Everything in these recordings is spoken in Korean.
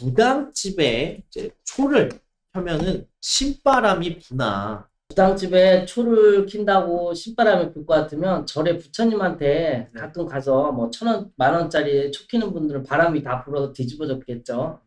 무당집에 이제 초를 펴면은 신바람이 부나 부당집에 초를 킨다고 신바람이 불 것 같으면 절에 부처님한테 네. 가끔 가서 뭐 천 원, 만 원짜리 초 키는 분들은 바람이 다 불어서 뒤집어졌겠죠.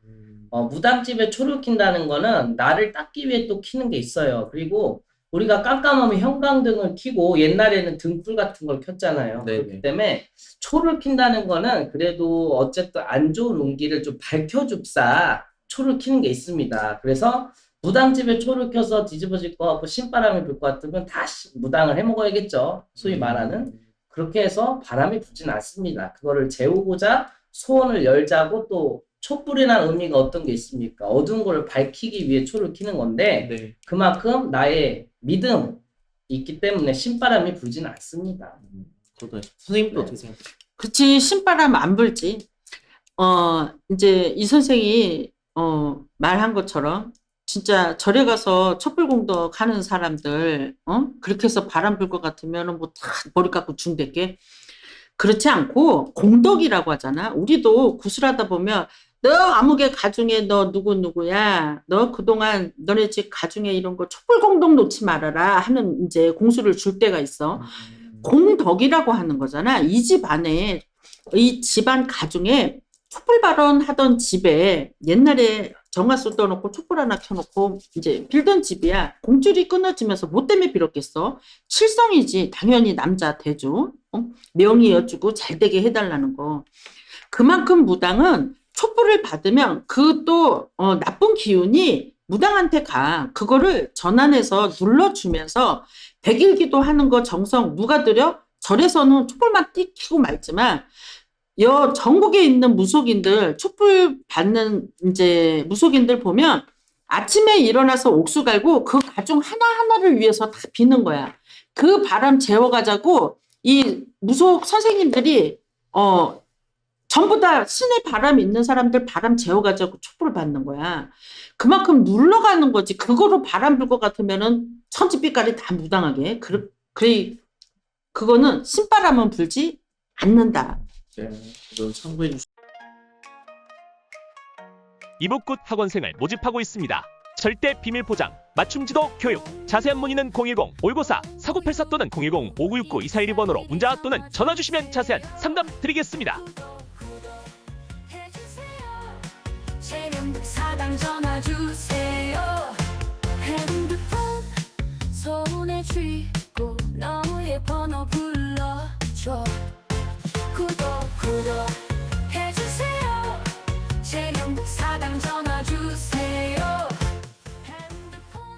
어, 무당집에 초를 킨다는 거는 나를 닦기 위해 또 키는 게 있어요. 그리고 우리가 깜깜하면 형광등을 켜고 옛날에는 등불 같은 걸 켰잖아요. 네네. 그렇기 때문에 초를 킨다는 거는 그래도 어쨌든 안 좋은 운기를 좀 밝혀줍사 초를 키는 게 있습니다. 그래서 무당집에 초를 켜서 뒤집어질 것 같고 신바람이 불 것 같으면 다시 무당을 해 먹어야겠죠. 소위 말하는. 그렇게 해서 바람이 불진 않습니다. 그거를 재우고자 소원을 열자고 또 촛불이라는 의미가 어떤 게 있습니까? 어두운 거를 밝히기 위해 초를 켜는 건데 네. 그만큼 나의 믿음 있기 때문에 신바람이 불진 않습니다. 저도 선생님도 네. 어떻게 생각하세요? 그렇지 신바람 안 불지. 어 이제 이 선생이 어 말한 것처럼 진짜 절에 가서 촛불공덕 하는 사람들 어 그렇게 해서 바람 불 것 같으면은 뭐다 머리 깎고 중대게 그렇지 않고 공덕이라고 하잖아. 우리도 구슬하다 보면 너 아무개 가중에 너 누구 누구야. 너 그동안 너네 집 가중에 이런 거 촛불공덕 놓지 말아라 하는 이제 공수를 줄 때가 있어. 공덕이라고 하는 거잖아. 이 집 안에 이 집안 가중에 촛불 발언 하던 집에 옛날에 정화수 떠놓고 촛불 하나 켜놓고 이제 빌던 집이야. 공줄이 끊어지면서 뭐 때문에 빌었겠어? 칠성이지. 당연히 남자 대주. 어? 명의 여주고 잘 되게 해달라는 거. 그만큼 무당은 촛불을 받으면 그 또 어, 나쁜 기운이 무당한테 가. 그거를 전환해서 눌러주면서 백일기도 하는 거 정성 누가 들여? 절에서는 촛불만 띡 켜고 말지만 여 전국에 있는 무속인들 촛불 받는 이제 무속인들 보면 아침에 일어나서 옥수 갈고 그 가중 하나 하나를 위해서 다 비는 거야. 그 바람 재워가자고 이 무속 선생님들이 어 전부 다 신의 바람 있는 사람들 바람 재워가자고 촛불을 받는 거야. 그만큼 눌러가는 거지. 그거로 바람 불 것 같으면은 천지빛깔이 다 무당하게. 그, 그래, 그거는 신바람은 불지 않는다. 네. 참고해. 이목굿 학원생을 모집하고 있습니다. 절대 비밀 포장, 맞춤 지도 교육. 자세한 문의는 010-514-4984 또는 010-5969-2412번으로 문자 또는 전화 주시면 자세한 상담 드리겠습니다. 사당 전화 주세요. 핸드폰 손에 쥐고 너의 번호 불러줘. 구독 구독